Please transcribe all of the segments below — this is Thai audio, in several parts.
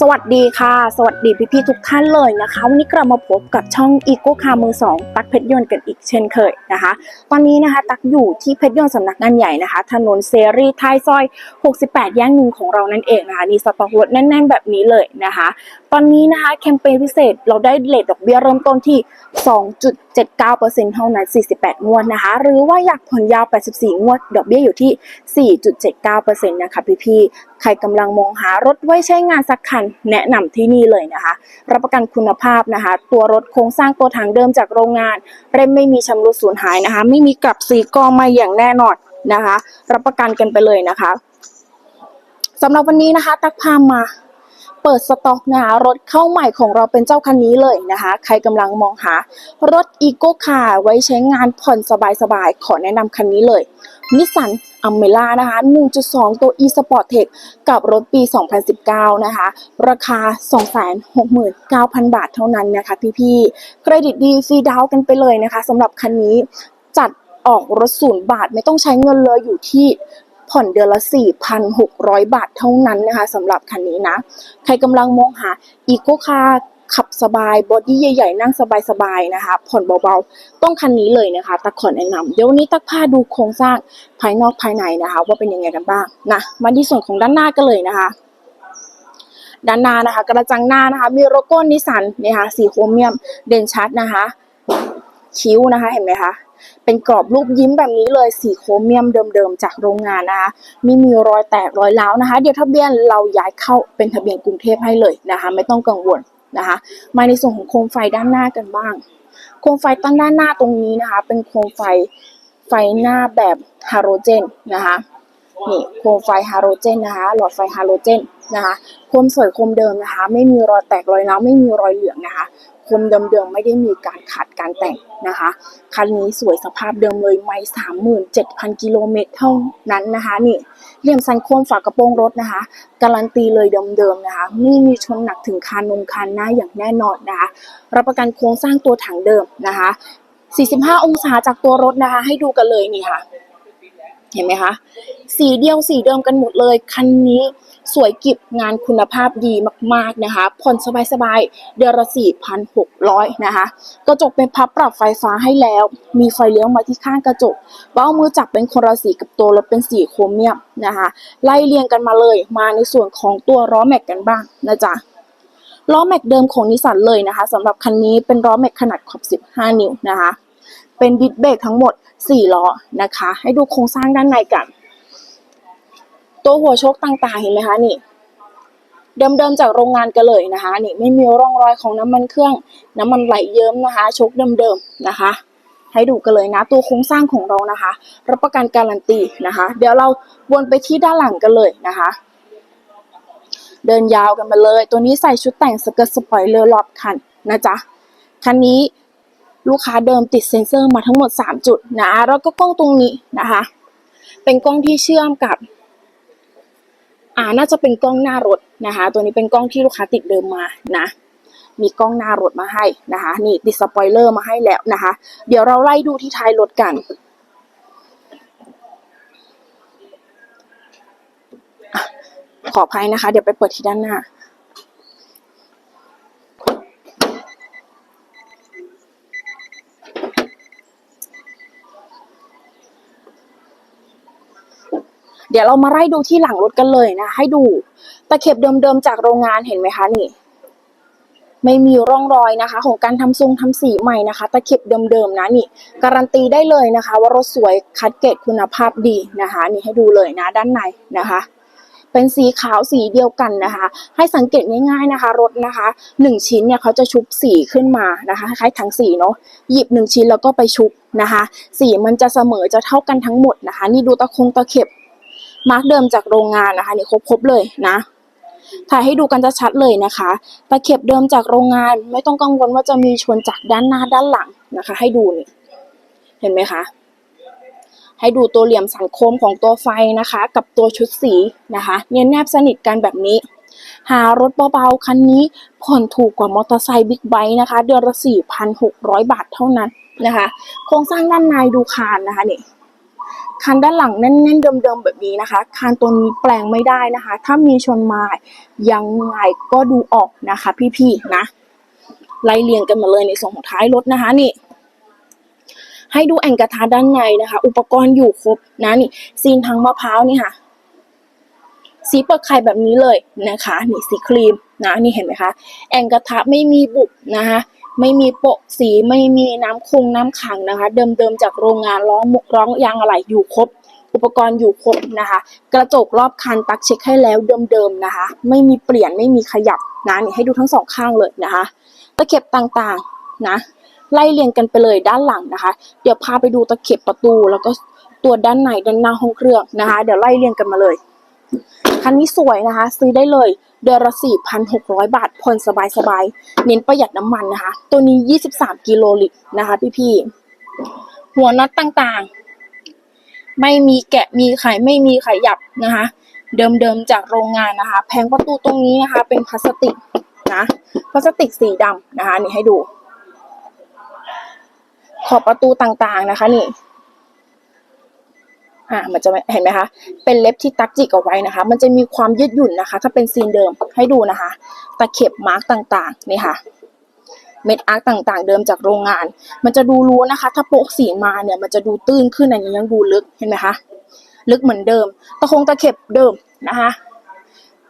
สวัสดีค่ะ สวัสดีพี่ๆทุกท่านเลยนะคะ วันนี้กลับมาพบกับช่องอีโก้คามือสองตักเพชรยนต์กันอีกเช่นเคยนะคะ ตอนนี้นะคะ ตักอยู่ที่เพชรยนต์สำนักงานใหญ่นะคะ ถนนเซรีท้ายซอย 68 แย่งหนึ่งของเรานั่นเองนะคะนี่สต็อกรถแน่น ๆ แบบนี้เลยนะคะ ตอนนี้นะคะแคมเปญพิเศษเราได้เลทดอกเบี้ยเริ่มต้นที่ 2.79%เท่านั้น 48 งวดนะคะ หรือว่าอยากผ่อนยาว 84 งวด ดอกเบี้ยอยู่ที่ 4.79%นะคะพี่ๆใครกำลังมองหารถไว้ใช้งานสักคันแนะนำที่นี่เลยนะคะ รับประกันคุณภาพนะคะ ตัวรถโครงสร้างตัวถังเดิมจากโรงงานเร่มไม่มีชำรุดสูญหายนะคะ ไม่มีกลับสีกองมาอย่างแน่นอนนะคะ รับประกันกันไปเลยนะคะสำหรับวันนี้นะคะ ตักพามาเปิดสต็อกนะคะรถเข้าใหม่ของเราเป็นเจ้าคันนี้เลยนะคะ ใครกำลังมองหารถอีโก้คาไว้ใช้งานผ่อนสบายๆ ขอแนะนำคันนี้เลยนิสสัน อัมเมล่านะคะ 1.2 ตัว e sport tech กับรถปี 2019 นะคะ ราคา 269,000 บาทเท่านั้นนะคะพี่ๆ เครดิตดีฟรีดาวน์กันไปเลยนะคะสำหรับคันนี้จัดออกรถศูนย์บาทไม่ต้องใช้เงินเลยอยู่ที่ผ่อนเดือนละ 4,600 บาทเท่านั้นนะคะสำหรับคันนี้นะ ใครกำลังมองหาอีโคคาร์ ขับสบายบอดี้ใหญ่ๆนั่งสบายๆนะคะ ผ่อนเบาๆ ต้องคันนี้เลยนะคะตักขอแนะนำเดี๋ยววันนี้ตักพาดูโครงสร้างภายนอกภายในนะคะ ว่าเป็นยังไงกันบ้างนะมาที่ส่วนของด้านหน้ากันเลยนะคะ ด้านหน้านะคะ กระจังหน้านะคะ มีโลโก้นิสสันนะคะสีโครเมียมเด่นชัดนะคะ คิ้วนะคะเห็นไหมคะเป็นกรอบรูปยิ้มแบบนี้เลยสีโครเมียมเดิมๆจากโรงงานนะคะไม่มีรอยแตกรอยร้าวนะคะ เดี๋ยวทะเบียนเราย้ายเข้าเป็นทะเบียนกรุงเทพให้เลยนะคะ ไม่ต้องกังวล นะคะ มาในส่วนของโคมไฟด้านหน้ากันบ้าง โคมไฟตั้งด้านหน้าตรงนี้นะคะ เป็นโคมไฟไฟหน้าแบบฮาโลเจนนะคะนี่โคมไฟฮาโลเจนนะคะหลอดไฟฮาโลเจนนะคะโคมสวยโคมเดิมนะคะ ไม่มีรอยแตกรอยร้าวไม่มีรอยเหลืองนะคะ มเดิมๆไม่ได้มีการขัดการแต่งนะคะ คันนี้สวยสภาพเดิมเลยไม่สามหมื่นเจ็ดพันกิโลเมตรเท่านั้นนะคะนี่เหลี่ยมสันโค้งฝากระโปรงรถนะคะ การันตีเลยเดิมๆนะคะไม่มีชนหนักถึงคานงคานหน้าอย่างแน่นอนนะคะรับประกันโครงสร้างตัวถังเดิมนะคะ 45 องศาจากตัวรถนะคะ ให้ดูกันเลยนี่ค่ะ เห็นไหมคะ สีเดียวสีเดิมกันหมดเลย คันนี้สวยกิบงานคุณภาพดีมากๆนะคะผ่อนสบายๆ เดือนละ4,600 นะคะ กระจกเป็นพับปรับไฟฟ้าให้แล้ว มีไฟเลี้ยวมาที่ข้างกระจก เบ้ามือจับเป็นคนละสีกับตัวรถเป็นสีโครเมียมนะคะ ไล่เรียงกันมาเลย มาในส่วนของตัวล้อแม็กกันบ้างนะจ๊ะล้อแม็กเดิมของนิสสันเลยนะคะสำหรับคันนี้เป็นล้อแม็กขนาดขอบ 15 นิ้วนะคะ เป็นดิสเบรกทั้งหมด 4 ล้อนะคะ ให้ดูโครงสร้างด้านในกัน ตัวหัวโชคต่างๆ เห็นไหมคะนี่ เดิมๆจากโรงงานกันเลยนะคะ นี่ไม่มีร่องรอยของน้ำมันเครื่อง น้ำมันไหลเยิ้มนะคะโชคเดิมๆนะคะ ให้ดูกันเลยนะ ตัวโครงสร้างของเรานะคะ รับประกันการันตีนะคะ เดี๋ยวเราวนไปที่ด้านหลังกันเลยนะคะเดินยาวกันมาเลย ตัวนี้ใส่ชุดแต่งสเกิร์ตสปอยเลอร์รอบคันนะจ๊ะ คันนี้ ลูกค้าเดิมติดเซ็นเซอร์มาทั้งหมด 3 จุดนะแล้วก็กล้องตรงนี้นะคะ เป็นกล้องที่เชื่อมกับ อ่าน่าจะเป็นกล้องหน้ารถนะคะ ตัวนี้เป็นกล้องที่ลูกค้าติดเดิมมานะมีกล้องหน้ารถมาให้นะคะ นี่ติดสปอยเลอร์มาให้แล้วนะคะ เดี๋ยวเราไล่ดูที่ท้ายรถกัน ขออภัยนะคะ เดี๋ยวไปเปิดที่ด้านหน้า เดี๋ยวเรามาไล่ดูที่หลังรถกันเลยนะ ให้ดูตะเข็บเดิมๆจากโรงงานเห็นไหมคะนี่ ไม่มีร่องรอยนะคะ ของการทำทรงทำสีใหม่นะคะ ตะเข็บเดิมๆนะนี่ การันตีได้เลยนะคะ ว่ารถสวยคัดเกรดคุณภาพดีนะคะ นี่ให้ดูเลยนะ ด้านในนะคะเป็นสีขาวสีเดียวกันนะคะ ให้สังเกตง่ายๆนะคะ รถนะคะหนึ่งชิ้นเนี่ยเขาจะชุบสีขึ้นมานะคะคล้ายๆถังสีเนาะหยิบหนึ่งชิ้นแล้วก็ไปชุบนะคะ สีมันจะเสมอจะเท่ากันทั้งหมดนะคะ นี่ดูตะคงตะเข็บ มาร์กเดิมจากโรงงานนะคะนี่ครบๆเลยนะถ่ายให้ดูกันจะชัดเลยนะคะตะเข็บเดิมจากโรงงาน ไม่ต้องกังวลว่าจะมีชนจากด้านหน้าด้านหลังนะคะ ให้ดูนี่เห็นไหมคะให้ดูตัวเหลี่ยมสังคมของตัวไฟนะคะ กับตัวชุดสีนะคะ เนียนแนบสนิทกันแบบนี้ หารถเบาๆคันนี้ผ่อนถูกกว่ามอเตอร์ไซค์บิ๊กไบค์นะคะ เดือนละ 4,600 บาทเท่านั้นนะคะ โครงสร้างด้านในดูคานนะคะนี่ คันด้านหลังแน่นๆเดิมๆแบบนี้นะคะคันตัวนี้แปลงไม่ได้นะคะ ถ้ามีชนมายังไงก็ดูออกนะคะ พี่ๆนะไล่เรียงกันมาเลยในส่วนของท้ายรถนะคะนี่ให้ดูแอ่งกระทะด้านในนะคะ อุปกรณ์อยู่ครบนะนี่ซีนทั้งมะพร้าวนี่ค่ะ สีเปลือกไข่แบบนี้เลยนะคะ นี่สีครีมนะนี่เห็นไหมคะ แอ่งกระทะไม่มีบุบนะคะ ไม่มีโปะสีไม่มีน้ำคงน้ำขังนะคะ เดิมๆจากโรงงานร้องมุกร้องยางอะไรอยู่ครบ อุปกรณ์อยู่ครบนะคะ กระจกรอบคันตักเช็คให้แล้วเดิมๆนะคะ ไม่มีเปลี่ยนไม่มีขยับนะนี่ให้ดูทั้งสองข้างเลยนะคะตะเข็บต่างๆนะไล่เรียงกันไปเลยด้านหลังนะคะ เดี๋ยวพาไปดูตะเข็บประตูแล้วก็ตัวด้านในด้านหน้าห้องเครื่องนะคะ เดี๋ยวไล่เรียงกันมาเลยคันนี้สวยนะคะ ซื้อได้เลย เดือนละ4,600 บาทผ่อนสบายๆ เน้นประหยัดน้ำมันนะคะ ตัวนี้ 23 กิโลลิตรนะคะพี่ๆ หัวน็อตต่างๆ ไม่มีแกะมีไขไม่มีขยับนะคะ เดิมๆ จากโรงงานนะคะ แผงประตูตรงนี้นะคะ เป็นพลาสติกนะพลาสติกสีดำนะคะ นี่ให้ดู ขอบประตูต่างๆนะคะนี่ อ่ามันจะเห็นไหมคะเป็นเล็บที่ตักจิกเอาไว้นะคะ มันจะมีความยืดหยุ่นนะคะ ถ้าเป็นซีนเดิมให้ดูนะคะ ตะเข็บมาร์กต่างๆนี่ค่ะเม็ดอาร์กต่างๆ เดิมจากโรงงาน มันจะดูรู้นะคะ ถ้าโปะสีมาเนี่ยมันจะดูตื้นขึ้นอันนี้ยังดูลึกเห็นไหมคะลึกเหมือนเดิม ตะคงตะเข็บเดิมนะคะ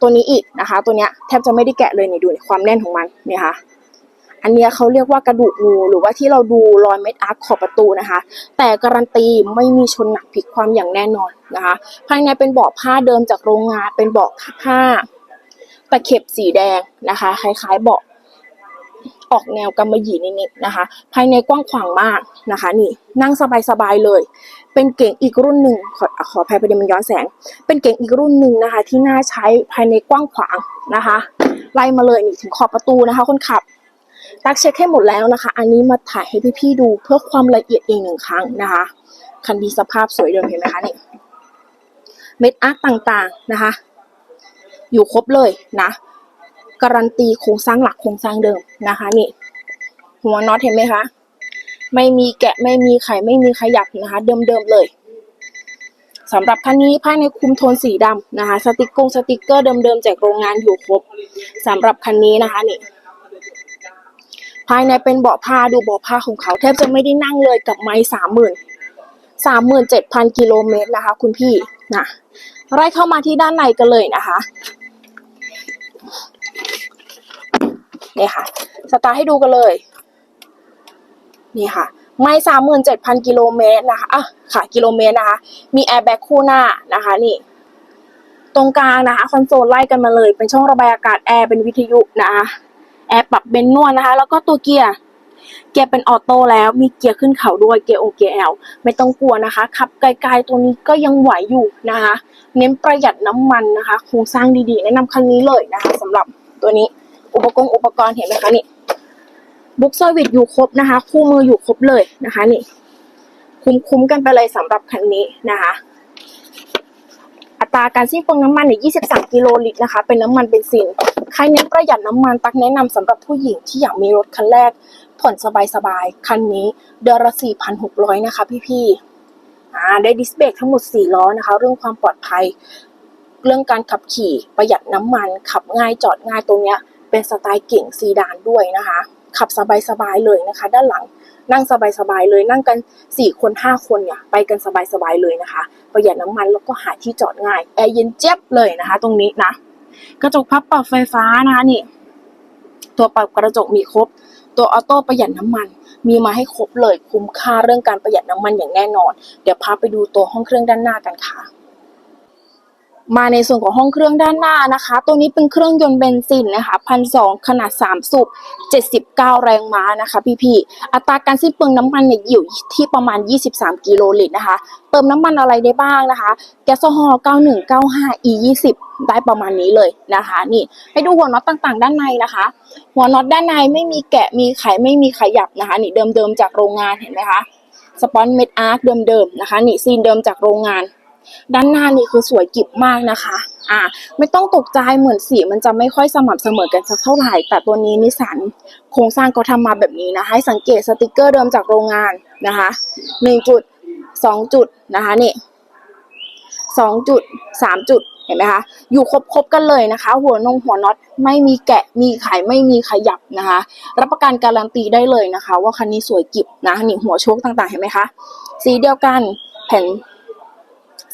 ตัวนี้อีกนะคะ ตัวเนี้ยแทบจะไม่ได้แกะเลยนี่ดูนี่ความแน่นของมันนี่ค่ะ อันนี้เขาเรียกว่ากระดูกงูหรือว่าที่เราดูรอยเม็ดอาร์คขอบประตูนะคะ แต่การันตีไม่มีชนหนักพลิกความอย่างแน่นอนนะคะ ภายในเป็นเบาะผ้าเดิมจากโรงงานเป็นเบาะผ้าตะเข็บสีแดงนะคะคล้ายๆเบาะออกแนวกำมะหยี่นิดๆนะคะ ภายในกว้างขวางมากนะคะ นี่นั่งสบายๆเลย เป็นเก๋งอีกรุ่นหนึ่งขอขออภัยประเด็นมันย้อนแสง เป็นเก๋งอีกรุ่นหนึ่งนะคะ ที่น่าใช้ภายในกว้างขวางนะคะ ไล่มาเลยนี่ถึงขอบประตูนะคะ คนขับ ตักเช็คให้หมดแล้วนะคะ อันนี้มาถ่ายให้พี่ๆดูเพื่อความละเอียดอีกหนึ่งครั้งนะคะ คันดีสภาพสวยเดิมเห็นไหมคะนี่ เม็ดอาร์ตต่างๆนะคะ อยู่ครบเลยนะ การันตีโครงสร้างหลักโครงสร้างเดิมนะคะนี่ หัวน็อตเห็นไหมคะ ไม่มีแกะไม่มีไขไม่มีขยับนะคะ เดิมๆเลยสำหรับคันนี้ภายในคุมโทนสีดำนะคะ สติกกงสติกเกอร์เดิมๆจากโรงงานอยู่ครบสำหรับคันนี้นะคะนี่ ภายในเป็นเบาะผ้าดูเบาะผ้าของเขาแทบจะไม่ได้นั่งเลยกับไม้สามหมื่นสามหมื่นเจ็ดพันกิโลเมตรนะคะ คุณพี่นะไล่เข้ามาที่ด้านในกันเลยนะคะนี่ค่ะ สตาร์ให้ดูกันเลย นี่ค่ะ ไม่สามหมื่นเจ็ดพันกิโลเมตรนะคะอะค่ะ กิโลเมตรนะคะ มีแอร์แบ็กคู่หน้านะคะ นี่ ตรงกลางนะคะ คอนโซลไล่กันมาเลย เป็นช่องระบายอากาศแอร์ เป็นวิทยุนะคะ แอร์ปรับเบนนวลนะคะ แล้วก็ตัวเกียร์เกียร์เป็นออโต้แล้วมีเกียร์ขึ้นเขาด้วยเกียร์โอเกียร์แอลไม่ต้องกลัวนะคะขับไกลๆตัวนี้ก็ยังไหวอยู่นะคะ เน้นประหยัดน้ำมันนะคะโครงสร้างดีๆ แนะนำคันนี้เลยนะคะสำหรับตัวนี้อุปกรณ์อุปกรณ์เห็นไหมคะนี่บุ๊กเซอร์วิสอยู่ครบนะคะ คู่มืออยู่ครบเลยนะคะนี่ คุ้มๆกันไปเลยสำหรับคันนี้นะคะอัตราการสิ้นเปลืองน้ำมันเนี่ย23 กิโลลิตรนะคะ เป็นน้ำมันเบนซิน ใครเน้นประหยัดน้ำมันตักแนะนำสำหรับผู้หญิงที่อยากมีรถคันแรก ผ่อนสบายๆ คันนี้เดือนละ4,600 นะคะพี่ๆอ่าได้ดิสเบรกทั้งหมด 4 ล้อนะคะ เรื่องความปลอดภัย เรื่องการขับขี่ประหยัดน้ำมัน ขับง่ายจอดง่ายตรงเนี้ยเป็นสไตล์เก่งซีดานด้วยนะคะ ขับสบายๆเลยนะคะ ด้านหลังนั่งสบายๆเลย นั่งกัน 4 คน 5 คนเนี่ยไปกันสบายๆเลยนะคะ ประหยัดน้ำมันแล้วก็หาที่จอดง่ายแอร์เย็นเจี๊ยบเลยนะคะ ตรงนี้นะ กระจกพับปรับไฟฟ้านะคะนี่ ตัวปรับกระจกมีครบ ตัวออโต้ประหยัดน้ำมัน มีมาให้ครบเลยคุ้มค่าเรื่องการประหยัดน้ำมันอย่างแน่นอน เดี๋ยวพาไปดูตัวห้องเครื่องด้านหน้ากันค่ะมาในส่วนของห้องเครื่องด้านหน้านะคะ ตัวนี้เป็นเครื่องยนต์เบนซินนะคะพันสองขนาด 3 สูบ 79 แรงม้านะคะพี่ๆอัตราการสิ้นเปลืองน้ำมันเนี่ยอยู่ที่ประมาณ 23 กิโลลิตรนะคะ เติมน้ำมันอะไรได้บ้างนะคะ แก๊สโซฮอล์9195 e 20 ได้ประมาณนี้เลยนะคะ นี่ให้ดูหัวน็อตต่างๆ ด้านในนะคะ หัวน็อตด้านในไม่มีแกะมีไขไม่มีขยับนะคะ นี่เดิมๆจากโรงงานเห็นไหมคะสปอนเม็ดอาร์คเดิมๆนะคะ นี่ซีนเดิมจากโรงงาน ด้านหน้านี่คือสวยกิบมากนะคะ อ่า ไม่ต้องตกใจเหมือนสีมันจะไม่ค่อยสม่ำเสมอกันสักเท่าไหร่ แต่ตัวนี้นิสันโครงสร้างเขาทำมาแบบนี้นะคะให้สังเกตสติกเกอร์เดิมจากโรงงานนะคะหนึ่งจุดสองจุดนะคะนี่สองจุดสามจุด ห็นไหมคะอยู่ครบครบๆกันเลยนะคะ หัวนงหัวน็อตไม่มีแกะมีไขไม่มีขยับนะคะ รับประกันการันตีได้เลยนะคะ ว่าคันนี้สวยกิบนะนี่หัวโชคต่างๆเห็นไหมคะสีเดียวกันแผ่น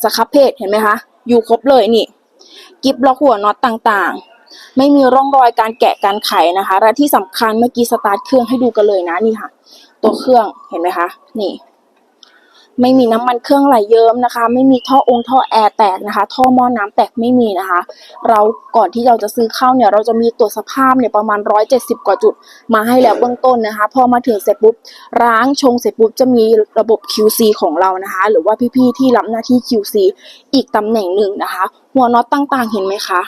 สครับเพจเห็นไหมคะอยู่ครบเลยนี่กิบล็อกหัวน็อตต่างๆ ไม่มีร่องรอยการแกะการไขนะคะและที่สำคัญเมื่อกี้สตาร์ทเครื่องให้ดูกันเลยนะนี่ค่ะ ตัวเครื่องเห็นไหมคะนี่ ไม่มีน้ำมันเครื่องไหลเยิ้มนะคะ ไม่มีท่อองค์ท่อแอร์แตกนะคะ ท่อหม้อน้ำแตกไม่มีนะคะ เราก่อนที่เราจะซื้อเข้าเนี่ย เราจะมีตรวจสภาพเนี่ยประมาณ 170 กว่าจุด มาให้แล้วเบื้องต้นนะคะ พอมาถึงเสร็จปุ๊บล้างชงเสร็จปุ๊บจะมีระบบ QC ของเรานะคะ หรือว่าพี่ๆที่รับหน้าที่ QC อีกตำแหน่งหนึ่งนะคะ หัวน็อตต่างๆเห็นไหมคะ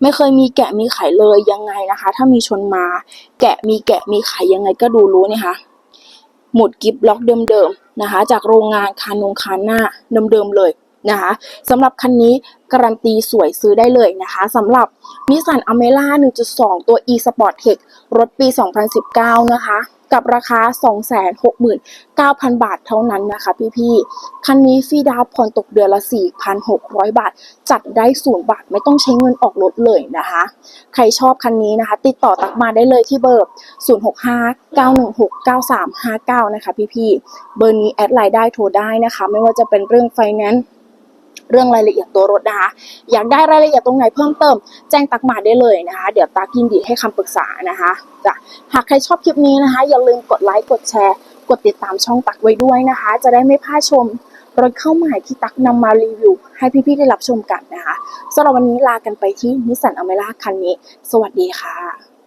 ไม่เคยมีแกะมีไขเลยยังไงนะคะ ถ้ามีชนมา แกะมีแกะมีไขยังไงก็ดูรู้เนี่ยค่ะหมุดกิฟล็อกเดิมๆ นะคะ จากโรงงานคานงคานหน้าเดิมๆเลย นะคะสำหรับคันนี้การันตีสวยซื้อได้เลยนะคะสำหรับนิสสันอเมร่า1.2 ตัว e sport tech รถปี 2019 นะคะกับราคา 269,000 บาทเท่านั้นนะคะพี่ๆ คันนี้ฟรีดาวน์ผ่อนตกเดือนละ 4,600 บาท จัดได้ศูนย์บาท ไม่ต้องใช้เงินออกรถเลยนะคะ ใครชอบคันนี้นะคะ ติดต่อตักมาได้เลยที่เบอร์ 0659169359 นะคะพี่ๆ เบอร์นี้แอดไลน์ได้โทรได้นะคะ ไม่ว่าจะเป็นเรื่องไฟแนนซ์ เรื่องรายละเอียดตัวรถนะคะ อยากได้รายละเอียดตรงไหนเพิ่มเติม แจ้งตักมาได้เลยนะคะ เดี๋ยวตักยินดีให้คำปรึกษานะคะจ้ะหากใครชอบคลิปนี้นะคะ อย่าลืมกดไลค์กดแชร์ กดติดตามช่องตักไว้ด้วยนะคะ จะได้ไม่พลาดชมรถเข้าใหม่ที่ตักนำมารีวิว ให้พี่ๆได้รับชมกันนะคะสำหรับวันนี้ลากันไปที่นิสสันอเมร่าคันนี้ สวัสดีค่ะ